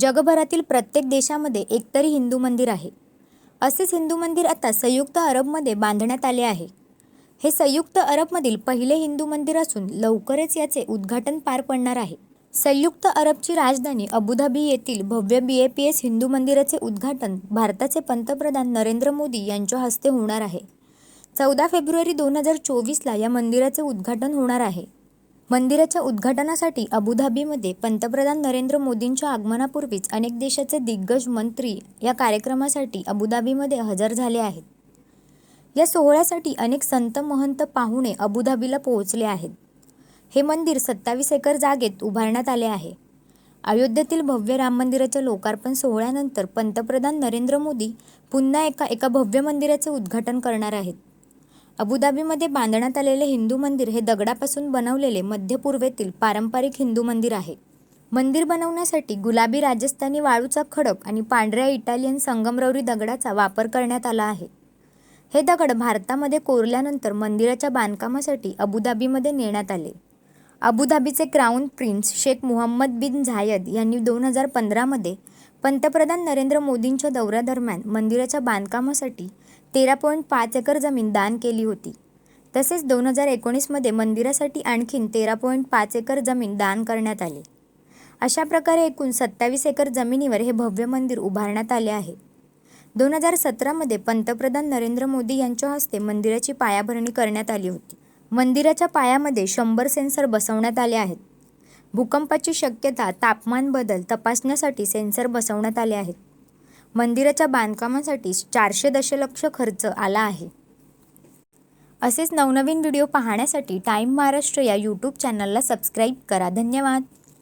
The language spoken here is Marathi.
जगभरातील प्रत्येक देशामध्ये एकतरी हिंदू मंदिर आहे. असेच हिंदू मंदिर आता संयुक्त अरबमध्ये बांधण्यात आले आहे. हे संयुक्त अरबमधील पहिले हिंदू मंदिर असून लवकरच याचे उद्घाटन पार पडणार आहे. संयुक्त अरबची राजधानी अबुधाबी येथील भव्य B A P S Hindu मंदिराचे उद्घाटन भारताचे पंतप्रधान नरेंद्र मोदी यांच्या हस्ते होणार आहे. चौदा फेब्रुवारी दोन हजार चोवीसला या मंदिराचे उद्घाटन होणार आहे. मंदिराच्या उद्घाटनासाठी अबुधाबीमध्ये पंतप्रधान नरेंद्र मोदींच्या आगमनापूर्वीच अनेक देशाचे दिग्गज मंत्री या कार्यक्रमासाठी अबुधाबीमध्ये हजर झाले आहेत. या सोहळ्यासाठी अनेक संत महंत पाहुणे अबुधाबीला पोहोचले आहेत. हे मंदिर सत्तावीस एकर जागेत उभारण्यात आले आहे. अयोध्येतील भव्य राम मंदिराच्या लोकार्पण सोहळ्यानंतर पंतप्रधान नरेंद्र मोदी पुन्हा एका एका भव्य मंदिराचे उद्घाटन करणार आहेत. अबुधाबीमध्ये बांधण्यात आलेले हिंदू मंदिर हे दगडापासून बनवलेले मध्य पूर्वेतील पारंपरिक हिंदू मंदिर आहे. मंदिर बनवण्यासाठी गुलाबी राजस्थानी वाळूचा खडक आणि पांढऱ्या इटालियन संगमरवरी दगडाचा वापर करण्यात आला आहे. हे दगड भारतामध्ये कोरल्यानंतर मंदिराच्या बांधकामासाठी अबुधाबीमध्ये नेण्यात आले. अबुधाबीचे crown prince Sheikh Muhammad bin Zayed यांनी दोन हजार पंधरामध्ये पंतप्रधान नरेंद्र मोदींच्या दौऱ्यादरम्यान मंदिराच्या बांधकामासाठी तेरा पॉईंट पाच एकर जमीन दान केली होती. तसेच दोन हजार एकोणीसमध्ये मंदिरासाठी आणखीन तेरा पॉईंट पाच एकर जमीन दान करण्यात आली. अशा प्रकारे एकूण सत्तावीस एकर जमिनीवर हे भव्य मंदिर उभारण्यात आले आहे. दोन हजार सतरामध्ये पंतप्रधान नरेंद्र मोदी यांच्या हस्ते मंदिराची पायाभरणी करण्यात आली होती. मंदिराच्या पायामध्ये शंभर सेन्सर बसवण्यात आले आहेत. भूकंपाची शक्यता तापमान बदल तपासण्यासाठी सेन्सर बसवण्यात आले आहेत. मंदिराच्या बांधकामासाठी चारशे दशलक्ष खर्च आला आहे. असेच नवनवीन व्हिडिओ पाहण्यासाठी टाईम महाराष्ट्र या यूट्यूब चॅनलला सबस्क्राईब करा. धन्यवाद.